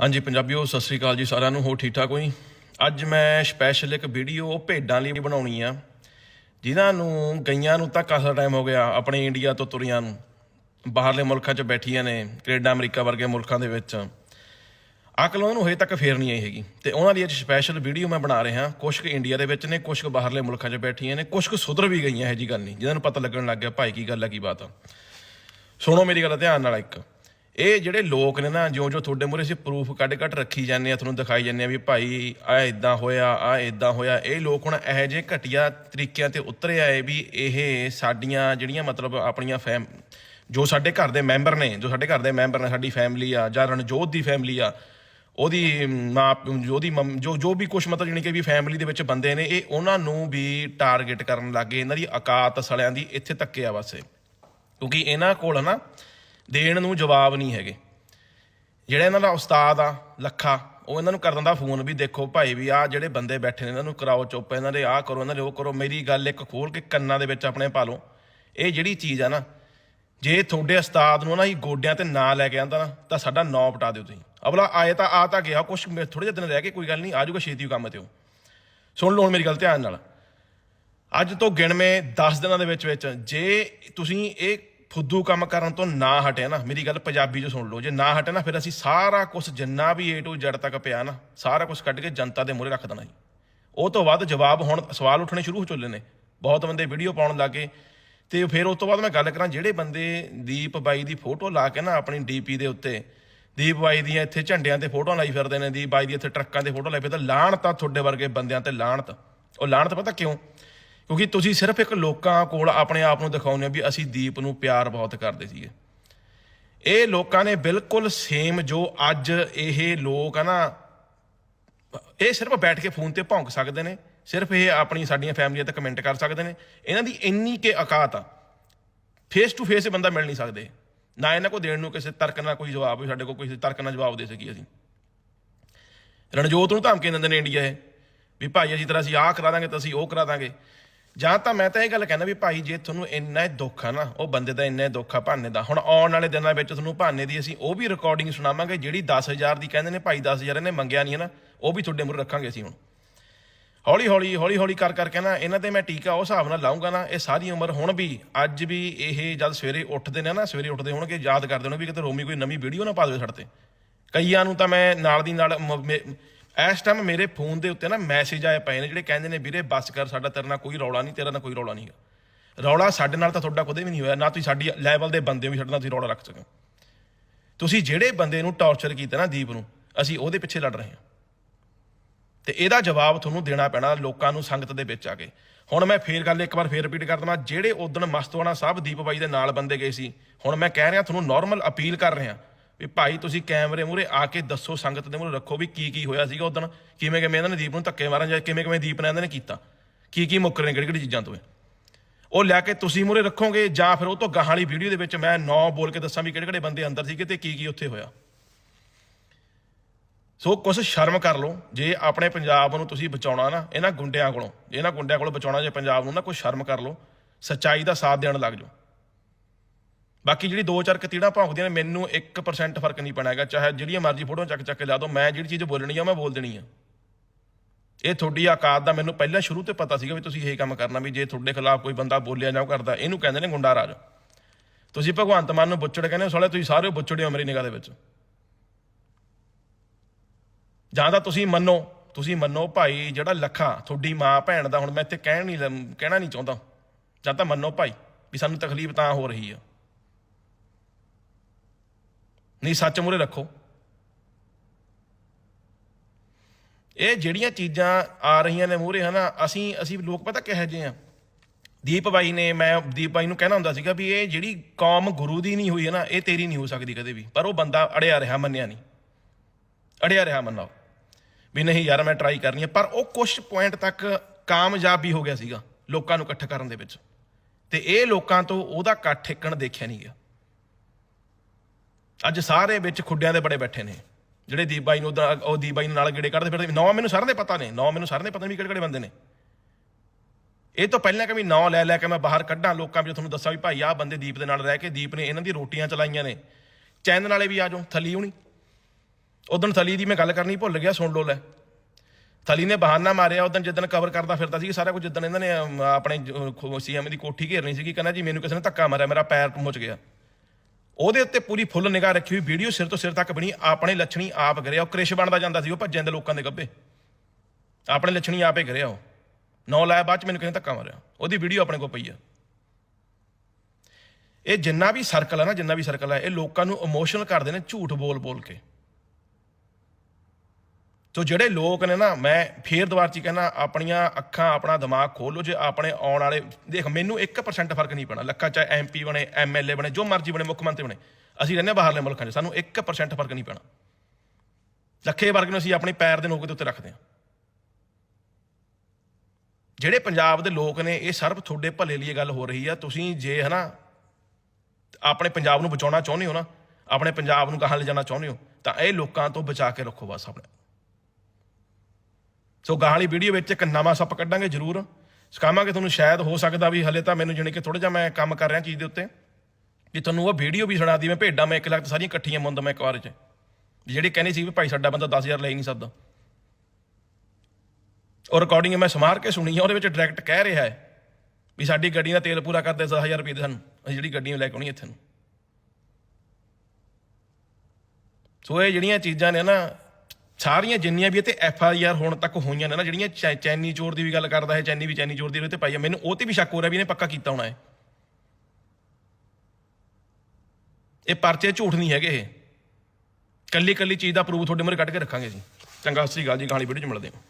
ਹਾਂਜੀ ਪੰਜਾਬੀਓ, ਸਤਿ ਸ੍ਰੀ ਅਕਾਲ ਜੀ ਸਾਰਿਆਂ ਨੂੰ ਹੋ ਠੀਕ ਠਾਕ ਹੋਈ ਅੱਜ ਮੈਂ ਸਪੈਸ਼ਲ ਇੱਕ ਵੀਡੀਓ ਭੇਡਾਂ ਲਈ ਬਣਾਉਣੀ ਆ, ਜਿਨ੍ਹਾਂ ਨੂੰ ਗਈਆਂ ਨੂੰ ਤਾਂ ਕਾਫੀ ਟਾਈਮ ਹੋ ਗਿਆ, ਆਪਣੇ ਇੰਡੀਆ ਤੋਂ ਤੁਰੀਆਂ ਨੂੰ। ਬਾਹਰਲੇ ਮੁਲਕਾਂ 'ਚ ਬੈਠੀਆਂ ਨੇ, ਕੈਨੇਡਾ, ਅਮਰੀਕਾ ਵਰਗੇ ਮੁਲਕਾਂ ਦੇ ਵਿੱਚ। ਅਕਲ ਉਹਨਾਂ ਨੂੰ ਹਜੇ ਤੱਕ ਫੇਰ ਨਹੀਂ ਆਈ ਹੈਗੀ, ਤੇ ਉਹਨਾਂ ਦੀ ਅੱਜ ਸਪੈਸ਼ਲ ਵੀਡੀਓ ਮੈਂ ਬਣਾ ਰਿਹਾ, ਕੁਛ ਕੁ ਇੰਡੀਆ ਦੇ ਵਿੱਚ ਨੇ, ਕੁਛ ਕੁ ਬਾਹਰਲੇ ਮੁਲਕਾਂ 'ਚ ਬੈਠੀਆਂ ਨੇ, ਕੁਛ ਕੁ ਸੁਧਰ ਵੀ ਗਈਆਂ, ਇਹ ਜੀ ਗੱਲ ਨਹੀਂ ਜਿਹਨਾਂ ਨੂੰ ਪਤਾ ਲੱਗਣ ਲੱਗ ਗਿਆ, ਭਾਈ ਕੀ ਗੱਲ ਹੈ, ਕੀ ਬਾਤ ਆ। ਸੁਣੋ ਮੇਰੀ ਗੱਲ, ਧਿਆਨ ਨਾਲ ਇੱਕ। ਇਹ ਜਿਹੜੇ ਲੋਕ ਨੇ ਨਾ ਜੋ ਜਿਉਂ ਤੁਹਾਡੇ ਮੂਹਰੇ ਅਸੀਂ ਪ੍ਰੂਫ ਕੱਢ ਕੱਢ ਰੱਖੀ ਜਾਂਦੇ ਆ ਤੁਹਾਨੂੰ ਦਿਖਾਈ ਜਾਂਦੇ ਆ ਵੀ ਭਾਈ ਆ ਇਦਾਂ ਹੋਇਆ ਆ ਇਦਾਂ ਹੋਇਆ। ਇਹ ਲੋਕ ਹੁਣ ਇਹੋ ਜਿਹੇ ਘਟੀਆ ਤਰੀਕਿਆਂ ਤੇ ਉਤਰੇ ਆਏ ਵੀ ਇਹ ਸਾਡੀਆਂ ਜਿਹੜੀਆਂ ਮਤਲਬ ਆਪਣੀਆਂ ਫੈਮ, ਜੋ ਸਾਡੇ ਘਰ ਦੇ ਮੈਂਬਰ ਨੇ, ਜੋ ਸਾਡੇ ਘਰ ਦੇ ਮੈਂਬਰ ਨੇ, ਸਾਡੀ ਫੈਮਿਲੀ ਆ ਜਾਂ ਰਣਜੋਤ ਦੀ ਫੈਮਿਲੀ ਆ, ਉਹਦੀ ਮਾਂ, ਜੋ ਉਹਦੀ ਮੰਮ- ਜੋ ਜੋ ਵੀ ਕੁਛ ਮਤਲਬ ਜਾਣੀ ਕਿ ਵੀ ਫੈਮਿਲੀ ਦੇ ਵਿੱਚ ਬੰਦੇ ਨੇ, ਇਹ ਉਹਨਾਂ ਨੂੰ ਵੀ ਟਾਰਗੇਟ ਕਰਨ ਲੱਗੇ ਇਹਨਾਂ ਦੀ ਔਕਾਤ ਸਲਿਆਂ ਦੀ ਇੱਥੇ ਤੱਕੇ ਆ ਬਸ ਕਿਉਂਕਿ ਇਹਨਾਂ ਕੋਲ ਨਾ ਦੇਣ ਨੂੰ ਜਵਾਬ ਨਹੀਂ ਹੈਗੇ। ਜਿਹੜਾ ਇਹਨਾਂ ਦਾ ਉਸਤਾਦ ਆ, ਲੱਖਾ, ਉਹ ਇਹਨਾਂ ਨੂੰ ਕਰ ਦਿੰਦਾ ਫੋਨ ਵੀ ਦੇਖੋ ਭਾਈ ਵੀ ਆਹ ਜਿਹੜੇ ਬੰਦੇ ਬੈਠੇ ਨੇ, ਇਹਨਾਂ ਨੂੰ ਕਰਾਓ ਚੁੱਪ, ਇਹਨਾਂ ਦੇ ਆਹ ਕਰੋ, ਇਹਨਾਂ ਦੇ ਉਹ ਕਰੋ, ਮੇਰੀ ਗੱਲ ਇੱਕ ਖੋਲ ਕੇ ਕੰਨਾਂ ਦੇ ਵਿੱਚ ਆਪਣੇ ਪਾ ਲਓ। ਇਹ ਜਿਹੜੀ ਚੀਜ਼ ਆ ਨਾ, ਜੇ ਤੁਹਾਡੇ ਉਸਤਾਦ ਨੂੰ ਨਾ ਹੀ ਗੋਡਿਆਂ ਤੇ ਨਾ ਲੈ ਕੇ ਆਂਦਾ ਨਾ, ਤਾਂ ਸਾਡਾ ਨਾਂ ਪਟਾ ਦਿਓ ਤੁਸੀਂ। ਅਬਲਾ ਆਏ ਤਾਂ, ਆ ਤਾਂ ਗਿਆ ਕੁਛ ਥੋੜੇ ਜਿਹੇ ਦਿਨ ਰਹਿ ਕੇ ਕੋਈ ਗੱਲ ਨਹੀਂ ਆਜੂਗਾ ਛੇਤੀ ਕੰਮ ਤੇ ਉਹ। ਸੁਣ ਲਓ ਮੇਰੀ ਗੱਲ ਧਿਆਨ ਨਾਲ। ਅੱਜ ਤੋਂ ਗਿਣਵੇਂ 10 ਦਿਨਾਂ ਦੇ ਵਿੱਚ ਵਿੱਚ, ਜੇ ਤੁਸੀਂ ਇਹ ਫੁੱਦੂ ਕੰਮ ਕਰਨ ਤੋਂ ਨਾ ਹਟਿਆ ਨਾ, ਮੇਰੀ ਗੱਲ ਪੰਜਾਬੀ 'ਚ ਸੁਣ ਲਓ, ਜੇ ਨਾ ਹਟਿਆ ਨਾ, ਫਿਰ ਅਸੀਂ ਸਾਰਾ ਕੁਝ ਜਿੰਨਾ ਵੀ A to Z ਤੱਕ ਪਿਆ ਨਾ, ਸਾਰਾ ਕੁਝ ਕੱਢ ਕੇ ਜਨਤਾ ਦੇ ਮੂਹਰੇ ਰੱਖ ਦੇਣਾ ਜੀ ਉਹ ਤੋਂ ਬਾਅਦ ਜਵਾਬ ਹੁਣ ਸਵਾਲ ਉੱਠਣੇ ਸ਼ੁਰੂ ਹੋ ਚੁੱਲੇ ਨੇ। ਬਹੁਤ ਬੰਦੇ ਵੀਡੀਓ ਪਾਉਣ ਲੱਗੇ ਤੇ ਫਿਰ ਉਸ ਤੋਂ ਬਾਅਦ ਮੈਂ ਗੱਲ ਕਰਾਂ, ਜਿਹੜੇ ਬੰਦੇ ਦੀਪ ਬਾਈ ਦੀ ਫੋਟੋ ਲਾ ਕੇ ਨਾ ਆਪਣੀ ਡੀਪੀ ਦੇ ਉੱਤੇ, ਦੀਪ ਬਾਈ ਦੀਆਂ ਇੱਥੇ ਝੰਡਿਆਂ ਤੇ ਫੋਟੋਆਂ ਲਾਈ ਫਿਰਦੇ ਨੇ, ਦੀਪ ਬਾਈ ਦੀ ਇੱਥੇ ਟਰੱਕਾਂ ਤੇ ਫੋਟੋ ਲਾਈ ਫਿਰਦੇ, ਲਾਹਣਤ ਆ ਤੁਹਾਡੇ ਵਰਗੇ ਬੰਦਿਆਂ ਤੇ ਲਾਹਣਤ। ਉਹ ਲਾਹਣਤ ਪਤਾ ਕਿਉਂ? ਕਿਉਂਕਿ ਤੁਸੀਂ ਸਿਰਫ ਇੱਕ ਲੋਕਾਂ ਕੋਲ ਆਪਣੇ ਆਪ ਨੂੰ ਦਿਖਾਉਂਦੇ ਹੋ ਵੀ ਅਸੀਂ ਦੀਪ ਨੂੰ ਪਿਆਰ ਬਹੁਤ ਕਰਦੇ ਸੀਗੇ। ਇਹ ਲੋਕਾਂ ਨੇ ਬਿਲਕੁਲ ਸੇਮ ਜੋ ਅੱਜ ਇਹ ਲੋਕ ਆ ਨਾ, ਇਹ ਸਿਰਫ ਬੈਠ ਕੇ ਫੋਨ ਤੇ ਭੌਂਕ ਸਕਦੇ ਨੇ, ਸਿਰਫ ਇਹ ਆਪਣੀ ਸਾਡੀਆਂ ਫੈਮਲੀਆਂ ਤੇ ਕਮੈਂਟ ਕਰ ਸਕਦੇ ਨੇ। ਇਹਨਾਂ ਦੀ ਇੰਨੀ ਕੇ ਔਕਾਤ ਆ। ਫੇਸ ਟੂ ਫੇਸ ਬੰਦਾ ਮਿਲ ਨਹੀਂ ਸਕਦੇ। ਨਾ ਇਹਨਾਂ ਕੋ ਦੇਣ ਨੂੰ ਕਿਸੇ ਤਰਕ ਨਾਲ ਕੋਈ ਜਵਾਬ ਵੀ ਸਾਡੇ ਕੋਲ ਕੋਈ ਤਰਕ ਨਾਲ ਜਵਾਬ ਦੇ ਸਕੀ ਅਸੀਂ। ਰਣਜੋਤ ਨੂੰ ਧਮਕੀ ਦਿੰਦੇ ਨੇ ਇੰਡੀਆ ਇਹ, ਵੀ ਭਾਈ ਅਸੀਂ ਤਰ੍ਹਾਂ ਅਸੀਂ ਆਹ ਕਰਾ ਦਾਂਗੇ ਤਾਂ ਅਸੀਂ ਉਹ ਕਰਾ ਦਾਂਗੇ। ਜਾਂ ਤਾਂ ਮੈਂ ਤਾਂ ਇਹ ਗੱਲ ਕਹਿੰਦਾ ਵੀ ਭਾਈ ਜੇ ਤੁਹਾਨੂੰ ਇੰਨਾ ਦੁੱਖ ਆ ਨਾ, ਉਹ ਬੰਦੇ ਦਾ ਇੰਨਾ ਦੁੱਖ ਆ ਭਾਨੇ ਦਾ। ਹੁਣ ਆਉਣ ਵਾਲੇ ਦਿਨਾਂ ਵਿੱਚ ਤੁਹਾਨੂੰ ਭਾਨੇ ਦੀ ਅਸੀਂ ਉਹ ਵੀ ਰਿਕਾਰਡਿੰਗ ਸੁਣਾਵਾਂਗੇ ਜਿਹੜੀ 10000 ਦੀ ਕਹਿੰਦੇ ਨੇ ਭਾਈ 10000 ਇਹਨੇ ਮੰਗਿਆ ਨਹੀਂ ਹੈ ਨਾ, ਉਹ ਵੀ ਤੁਹਾਡੇ ਮੂਹਰੇ ਰੱਖਾਂਗੇ ਅਸੀਂ ਹੁਣ। ਹੌਲੀ ਹੌਲੀ ਹੌਲੀ ਹੌਲੀ ਕਰ ਕਰਕੇ ਨਾ, ਇਹਨਾਂ ਤੇ ਮੈਂ ਟੀਕਾ ਉਸ ਹਿਸਾਬ ਨਾਲ ਲਾਉਂਗਾ ਨਾ, ਇਹ ਸਾਰੀ ਉਮਰ ਹੁਣ ਵੀ, ਅੱਜ ਵੀ ਇਹ ਜਦ ਸਵੇਰੇ ਉੱਠਦੇ ਨੇ ਨਾ, ਸਵੇਰੇ ਉੱਠਦੇ ਹੋਣਗੇ, ਯਾਦ ਕਰਦੇ ਹੋਣ ਵੀ ਕਿਤੇ ਰੋਮੀ ਕੋਈ ਨਵੀਂ ਵੀਡੀਓ ਨਾ ਪਾ ਦੇਵੇ ਸਾਡੇ ਤੇ। ਕਈਆਂ ਨੂੰ ਤਾਂ ਮੈਂ ਨਾਲ ਦੀ ਨਾਲ ਮੇ- ਇਸ ਟਾਈਮ ਮੇਰੇ ਫੋਨ ਦੇ ਉੱਤੇ ਨਾ ਮੈਸੇਜ ਆਏ ਪਏ ਨੇ ਜਿਹੜੇ ਕਹਿੰਦੇ ਨੇ, ਵੀਰੇ, ਬਸ ਕਰ, ਸਾਡਾ ਤੇਰੇ ਨਾਲ ਕੋਈ ਰੌਲਾ ਨਹੀਂ, ਤੇਰਾ ਨਾਲ ਕੋਈ ਰੌਲਾ ਨਹੀਂ ਨਹੀਂਗਾ ਰੌਲਾ ਸਾਡੇ ਨਾਲ ਤਾਂ ਤੁਹਾਡਾ ਕਦੇ ਵੀ ਨਹੀਂ ਹੋਇਆ, ਨਾ ਤੁਸੀਂ ਸਾਡੀ ਲੈਵਲ ਦੇ ਬੰਦੇ ਵੀ ਸਾਡੇ ਨਾਲ ਤੁਸੀਂ ਰੌਲਾ ਰੱਖ ਸਕੋ। ਤੁਸੀਂ ਜਿਹੜੇ ਬੰਦੇ ਨੂੰ ਟੌਰਚਰ ਕੀਤਾ ਨਾ ਦੀਪ ਨੂੰ, ਅਸੀਂ ਉਹਦੇ ਪਿੱਛੇ ਲੜ ਰਹੇ ਹਾਂ। ਤੇ ਇਹਦਾ ਜਵਾਬ ਤੁਹਾਨੂੰ ਦੇਣਾ ਪੈਣਾ ਲੋਕਾਂ ਨੂੰ ਸੰਗਤ ਦੇ ਵਿੱਚ ਆ ਕੇ। ਹੁਣ ਮੈਂ ਫੇਰ ਗੱਲ ਇੱਕ ਵਾਰ ਫੇਰ ਰਿਪੀਟ ਕਰ ਦਵਾਂ ਜਿਹੜੇ ਉਦਣ ਮਸਤਵਾਣਾ ਸਾਹਿਬ ਦੀਪ ਬਾਈ ਦੇ ਨਾਲ ਬੰਦੇ ਗਏ ਸੀ, ਹੁਣ ਮੈਂ ਕਹਿ ਰਿਹਾ, ਤੁਹਾਨੂੰ ਨਾਰਮਲ ਅਪੀਲ ਕਰ ਰਿਹਾ। ਵੀ ਭਾਈ ਤੁਸੀਂ ਕੈਮਰੇ ਮੂਹਰੇ ਆ ਕੇ ਦੱਸੋ, ਸੰਗਤ ਦੇ ਮੂਹਰੇ ਰੱਖੋ ਵੀ ਕੀ ਕੀ ਹੋਇਆ ਸੀਗਾ ਉਦਣ ਕਿਵੇਂ ਕਿਵੇਂ ਇਹਨਾਂ ਨੇ ਦੀਪ ਨੂੰ ਧੱਕੇ ਮਾਰਨ ਜਾਂ ਕਿਵੇਂ ਕਿਵੇਂ ਦੀਪ ਨੇ ਇਹਨਾਂ ਨੇ ਕੀਤਾ? ਕੀ ਕੀ ਮੁੱਕਰੇ ਨੇ ਕਿਹੜੀ ਕਿਹੜੀ ਚੀਜ਼ਾਂ ਤੋਂ ਉਹ ਲੈ ਕੇ ਤੁਸੀਂ ਮੂਹਰੇ ਰੱਖੋਗੇ ਜਾਂ ਫਿਰ ਉਹ ਤੋਂ ਗਾਹਾਂ ਵਾਲੀ ਵੀਡੀਓ ਦੇ ਵਿੱਚ ਮੈਂ ਨੌ ਬੋਲ ਕੇ ਦੱਸਾਂ ਵੀ ਕਿਹੜੇ ਕਿਹੜੇ ਬੰਦੇ ਅੰਦਰ ਸੀਗੇ ਤੇ ਕੀ ਕੀ ਉੱਥੇ ਹੋਇਆ। ਸੋ ਕੁਛ ਸ਼ਰਮ ਕਰ ਲਓ, ਜੇ ਆਪਣੇ ਪੰਜਾਬ ਨੂੰ ਤੁਸੀਂ ਬਚਾਉਣਾ ਨਾ, ਇਹਨਾਂ ਗੁੰਡਿਆਂ ਕੋਲੋਂ, ਜੇ ਇਹਨਾਂ ਗੁੰਡਿਆਂ ਕੋਲੋਂ ਬਚਾਉਣਾ ਜੇ ਪੰਜਾਬ ਨੂੰ ਨਾ, ਕੋਈ ਸ਼ਰਮ ਕਰ ਲਓ, ਸੱਚਾਈ ਦਾ ਸਾਥ ਦੇਣ ਲੱਗ ਜਾਓ। ਬਾਕੀ ਜਿਹੜੀ ਦੋ ਚਾਰ ਕਤੀੜਾਂ ਭੌਂਕਦੀਆਂ ਨੇ, ਮੈਨੂੰ 1% ਫ਼ਰਕ ਨਹੀਂ ਪੈਣਾ ਹੈਗਾ। ਚਾਹੇ ਜਿਹੜੀਆਂ ਮਰਜ਼ੀ ਫੋਟੋਆਂ ਚੱਕ ਚੱਕ ਕੇ ਲਾ ਦਿਓ ਮੈਂ ਜਿਹੜੀ ਚੀਜ਼ ਬੋਲਣੀ ਆ, ਮੈਂ ਬੋਲ ਦੇਣੀ ਆ। ਇਹ ਤੁਹਾਡੀ ਆਕਾਤ ਦਾ ਮੈਨੂੰ ਪਹਿਲਾਂ ਸ਼ੁਰੂ ਤੋਂ ਪਤਾ ਸੀਗਾ ਵੀ ਤੁਸੀਂ ਇਹ ਕੰਮ ਕਰਨਾ, ਵੀ ਜੇ ਤੁਹਾਡੇ ਖਿਲਾਫ ਕੋਈ ਬੰਦਾ ਬੋਲਿਆ ਜਾਂ ਉਹ ਕਰਦਾ, ਇਹਨੂੰ ਕਹਿੰਦੇ ਨੇ ਗੁੰਡਾ ਰਾਜ। ਤੁਸੀਂ ਭਗਵੰਤ ਮਾਨ ਨੂੰ ਬੁੱਚੜ ਕਹਿੰਦੇ ਹੋ, ਸਾਲੇ ਤੁਸੀਂ ਸਾਰੇ ਬੁੱਚੜੇ ਹੋ ਮੇਰੀ ਨਿਗਾਹ ਦੇ ਵਿੱਚ। ਜਾਂ ਤਾਂ ਤੁਸੀਂ ਮੰਨੋ ਤੁਸੀਂ ਮੰਨੋ ਭਾਈ ਜਿਹੜਾ ਲੱਖਾ, ਤੁਹਾਡੀ ਮਾਂ ਭੈਣ ਦਾ ਹੁਣ ਮੈਂ ਇੱਥੇ ਕਹਿਣ ਨਹੀਂ ਲ- ਕਹਿਣਾ ਨਹੀਂ ਚਾਹੁੰਦਾ। ਜਾਂ ਤਾਂ ਮੰਨੋ ਭਾਈ, ਵੀ ਸਾਨੂੰ ਤਕਲੀਫ ਤਾਂ ਹੋ ਰਹੀ ਆ। ਨਹੀਂ, ਸੱਚ ਮੂਰੇ ਰੱਖੋ। ਇਹ ਜਿਹੜੀਆਂ ਚੀਜ਼ਾਂ ਆ ਰਹੀਆਂ ਨੇ ਮੂਰੇ ਹਨਾ, ਅਸੀਂ ਅਸੀਂ ਲੋਕ ਪਤਾ ਕਿਹੋ ਜਿਹੇ ਆ। ਦੀਪ ਬਾਈ ਨੇ, ਮੈਂ ਦੀਪ ਬਾਈ ਨੂੰ ਕਹਿਣਾ ਹੁੰਦਾ ਸੀਗਾ ਵੀ ਇਹ ਜਿਹੜੀ ਕੌਮ ਗੁਰੂ ਦੀ ਨਹੀਂ ਹੋਈ ਹੈ ਨਾ, ਇਹ ਤੇਰੀ ਨਹੀਂ ਹੋ ਸਕਦੀ ਕਦੇ ਵੀ। ਪਰ ਉਹ ਬੰਦਾ ਅੜਿਆ ਰਿਹਾ, ਮੰਨਿਆ ਨਹੀਂ। ਅੜਿਆ ਰਿਹਾ, ਮੰਨੋ। ਵੀ ਨਹੀਂ ਯਾਰ, ਮੈਂ ਟਰਾਈ ਕਰਨੀ ਹੈ ਪਰ ਉਹ ਕੁਝ ਪੁਆਇੰਟ ਤੱਕ ਕਾਮਯਾਬ ਵੀ ਹੋ ਗਿਆ ਸੀਗਾ, ਲੋਕਾਂ ਨੂੰ ਇਕੱਠ ਕਰਨ ਦੇ ਵਿੱਚ। ਤੇ ਇਹ ਲੋਕਾਂ ਤੋਂ ਉਹਦਾ ਇਕੱਠ ਠੇਕਣ ਦੇਖਿਆ ਨਹੀਂ ਗਿਆ। ਅੱਜ ਸਾਰੇ ਵਿੱਚ ਖੁੱਡਿਆਂ ਦੇ ਬੜੇ ਬੈਠੇ ਨੇ। ਜਿਹੜੇ ਦੀਪ ਬਾਈ ਨੂੰ ਉੱਦਾਂ- ਉਹ ਦੀਪ ਬਾਈ ਨੂੰ ਨਾਲ ਗੇੜੇ ਕੱਢਦੇ ਫਿਰਦੇ ਨੌ। ਮੈਨੂੰ ਸਾਰਿਆਂ ਦੇ ਪਤਾ ਨੇ। ਨੌ ਮੈਨੂੰ ਸਾਰਿਆਂ ਦੇ ਪਤਾ ਵੀ ਕਿਹੜੇ ਕਿਹੜੇ ਬੰਦੇ ਨੇ। ਇਹ ਤੋਂ ਪਹਿਲਾਂ ਕਿ ਵੀ ਨੌ ਲੈ ਲੈ ਕੇ ਮੈਂ ਬਾਹਰ ਕੱਢਾਂ ਲੋਕਾਂ ਵਿੱਚ ਤੁਹਾਨੂੰ ਦੱਸਾਂ ਵੀ ਭਾਈ ਆਹ ਬੰਦੇ ਦੀਪ ਦੇ ਨਾਲ ਰਹਿ ਕੇ ਦੀਪ ਨੇ ਇਹਨਾਂ ਦੀ ਰੋਟੀਆਂ ਚਲਾਈਆਂ ਨੇ। ਚੈਨਲ ਵਾਲੇ ਵੀ ਆ ਜਾਓ ਥੱਲੀ ਹੁਣੀ। ਉਦੋਂ ਥਲੀ ਦੀ ਮੈਂ ਗੱਲ ਕਰਨੀ ਭੁੱਲ ਗਿਆ ਸੁਣ ਲਓ ਲੈ। ਥਲੀ ਨੇ ਬਹਾਨਾ ਮਾਰਿਆ ਉਦੋਂ ਜਿੱਦਣ ਕਵਰ ਕਰਦਾ ਫਿਰਦਾ ਸੀ ਸਾਰਾ ਕੁਝ ਜਿੱਦਣ ਇਹਨਾਂ ਨੇ ਅਮ, ਆਪਣੇ ਸੀਐਮ ਦੀ ਕੋਠੀ ਘੇਰਨੀ ਸੀਗੀ ਕਹਿੰਦਾ ਜੀ ਮੈਨੂੰ ਕਿਸੇ ਨੇ ਧੱਕਾ ਮਾਰਿਆ ਮੇਰਾ ਪੈਰ ਮੁੱਚ ਗਿਆ। ਉਹਦੇ ਉੱਤੇ ਪੂਰੀ ਫੁੱਲ ਨਿਗਾਹ ਰੱਖੀ ਹੋਈ ਵੀਡੀਓ ਸਿਰ ਤੋਂ ਸਿਰ ਤੱਕ ਬਣੀ, ਆਪਣੇ ਲੱਛਣੀ ਆਪ ਕਰਿਆ ਉਹ ਕ੍ਰਿਸ਼ ਬਣਦਾ ਜਾਂਦਾ ਸੀ ਉਹ ਭੱਜਣ ਦੇ ਲੋਕਾਂ ਦੇ ਗੱਭੇ ਆਪਣੇ ਲੱਛਣੀ ਆਪੇ ਕਰਿਆ ਉਹ। ਨੌ ਲਾਇਆ, ਬਾਅਦ ਚ ਮੈਨੂੰ ਕਿਸੇ ਨੇ ਧੱਕਾ ਮਾਰਿਆ। ਉਹਦੀ ਵੀਡੀਓ ਆਪਣੇ ਕੋਲ ਪਈ ਆ। ਇਹ ਜਿੰਨਾ ਵੀ ਸਰਕਲ ਹੈ ਨਾ, ਜਿੰਨਾ ਵੀ ਸਰਕਲ ਹੈ ਇਹ ਲੋਕਾਂ ਨੂੰ ਇਮੋਸ਼ਨਲ ਕਰਦੇ ਨੇ ਝੂਠ ਬੋਲ ਬੋਲ ਕੇ। ਤੋ ਜਿਹੜੇ ਲੋਕ ਨੇ ਨਾ, ਮੈਂ ਫੇਰ ਦੁਬਾਰਾ ਚ ਕਹਿੰਦਾ ਆਪਣੀਆਂ ਅੱਖਾਂ, ਆਪਣਾ ਦਿਮਾਗ ਖੋਲੋ ਜੇ ਆਪਣੇ ਆਉਣ ਵਾਲੇ, ਦੇਖ, ਮੈਨੂੰ 1% ਫ਼ਰਕ ਨਹੀਂ ਪੈਣਾ। ਲੱਖਾਂ ਚਾਹੇ ਐਮਪੀ ਬਣੇ ਐਮਐਲਏ ਬਣੇ, ਜੋ ਮਰਜ਼ੀ ਬਣੇ, ਮੁੱਖ ਮੰਤਰੀ ਬਣੇ, ਅਸੀਂ ਰਹਿੰਦੇ ਹਾਂ ਬਾਹਰਲੇ ਮੁਲਕਾਂ 'ਚ, ਸਾਨੂੰ 1% ਫ਼ਰਕ ਨਹੀਂ ਪੈਣਾ। ਲੱਖੇ ਵਰਗ ਨੂੰ ਅਸੀਂ ਆਪਣੇ ਪੈਰ ਦੇ ਨੋਕ ਦੇ ਉੱਤੇ ਰੱਖਦੇ ਹਾਂ। ਜਿਹੜੇ ਪੰਜਾਬ ਦੇ ਲੋਕ ਨੇ, ਇਹ ਸਰਬ ਤੁਹਾਡੇ ਭਲੇ ਲਈ ਇਹ ਗੱਲ ਹੋ ਰਹੀ ਆ, ਤੁਸੀਂ ਜੇ ਹਨਾ, ਆਪਣੇ ਪੰਜਾਬ ਨੂੰ ਬਚਾਉਣਾ ਚਾਹੁੰਦੇ ਹੋ ਨਾ, ਆਪਣੇ ਪੰਜਾਬ ਨੂੰ ਗਾਹਾਂ ਲਿਜਾਣਾ ਚਾਹੁੰਦੇ ਹੋ, ਤਾਂ ਇਹ ਲੋਕਾਂ ਤੋਂ ਬਚਾ ਕੇ ਰੱਖੋ ਬਸ ਆਪਣੇ। ਸੋ ਗਾਂ ਵਾਲੀ ਵੀਡੀਓ ਵਿੱਚ ਇੱਕ ਨਵਾਂ ਸੱਪ ਕੱਢਾਂਗੇ ਜ਼ਰੂਰ। ਸਿਖਾਵਾਂਗੇ ਤੁਹਾਨੂੰ ਸ਼ਾਇਦ ਹੋ ਸਕਦਾ ਵੀ ਹਲੇ ਤਾਂ ਮੈਨੂੰ ਜਾਣੀ ਕਿ ਥੋੜਾ ਜਿਹਾ ਮੈਂ ਕੰਮ ਕਰ ਰਿਹਾ ਚੀਜ਼ ਦੇ ਉੱਤੇ। ਵੀ ਤੁਹਾਨੂੰ ਉਹ ਵੀਡੀਓ ਵੀ ਸੁਣਾ ਦੀ ਮੈਂ ਭੇਡਾਂ, ਮੈਂ ਇੱਕ ਲੱਖ ਸਾਰੀਆਂ ਇਕੱਠੀਆਂ ਮੁੰਦ ਮੈਂ ਇੱਕ ਵਾਰ ਚ। ਜਿਹੜੀ ਕਹਿੰਦੀ ਸੀ ਵੀ ਭਾਈ ਸਾਡਾ ਬੰਦਾ 10000 ਲੈ ਹੀ ਨਹੀਂ ਸਕਦਾ। ਉਹ ਰਿਕਾਰਡਿੰਗ ਮੈਂ ਸਮਾਰ ਕੇ ਸੁਣੀ ਹੈ ਉਹਦੇ ਵਿੱਚ ਡਾਇਰੈਕਟ ਕਹਿ ਰਿਹਾ ਹੈ ਵੀ ਸਾਡੀ ਗੱਡੀ ਦਾ ਤੇਲ ਪੂਰਾ ਕਰਦੇ 10000 ਰੁਪਏ ਦੇ ਸਾਨੂੰ। ਅਸੀਂ ਜਿਹੜੀ ਗੱਡੀ ਲੈ ਕੇ ਆਉਣੀ ਇੱਥੇ ਨੂੰ। ਸੋ ਇਹ ਜਿਹੜੀਆਂ ਚੀਜ਼ਾਂ ਨੇ ਨਾ ਸਾਰੀਆਂ ਜਿੰਨੀਆਂ ਵੀ ਇੱਥੇ ਤੇ ਐਫ ਆਈ ਆਰ ਹੁਣ ਤੱਕ ਹੋਈਆਂ ਨੇ ਨਾ, ਜਿਹੜੀਆਂ ਚੈ- ਚੈਨੀ ਚੋਰ ਦੀ ਵੀ ਗੱਲ ਕਰਦਾ ਹੈ, ਚੈਨੀ ਵੀ ਚੈਨੀ ਚੋਰ ਦੀ ਉਹਦੇ ਤੇ ਪਾਈ ਆ, ਮੈਨੂੰ ਉਹ ਤੇ ਵੀ ਸ਼ੱਕ ਹੋ ਰਿਹਾ ਵੀ ਇਹਨੇ ਪੱਕਾ ਕੀਤਾ ਹੋਣਾ ਹੈ। ਇਹ ਪਰਚੇ ਝੂਠ ਨਹੀਂ ਹੈਗੇ ਇਹ। ਕੱਲੀ ਕੱਲੀ ਚੀਜ਼ ਦਾ ਪ੍ਰੂਫ ਤੁਹਾਡੇ ਮੂਹਰੇ ਕੱਢ ਕੇ ਰੱਖਾਂਗੇ ਜੀ ਚੰਗਾ, ਸਤਿ ਸ਼੍ਰੀ ਅਕਾਲ ਜੀ ਗਾਲੀ ਵੀਡੀਓ ਚ ਮਿਲਦੇ ਹਾਂ।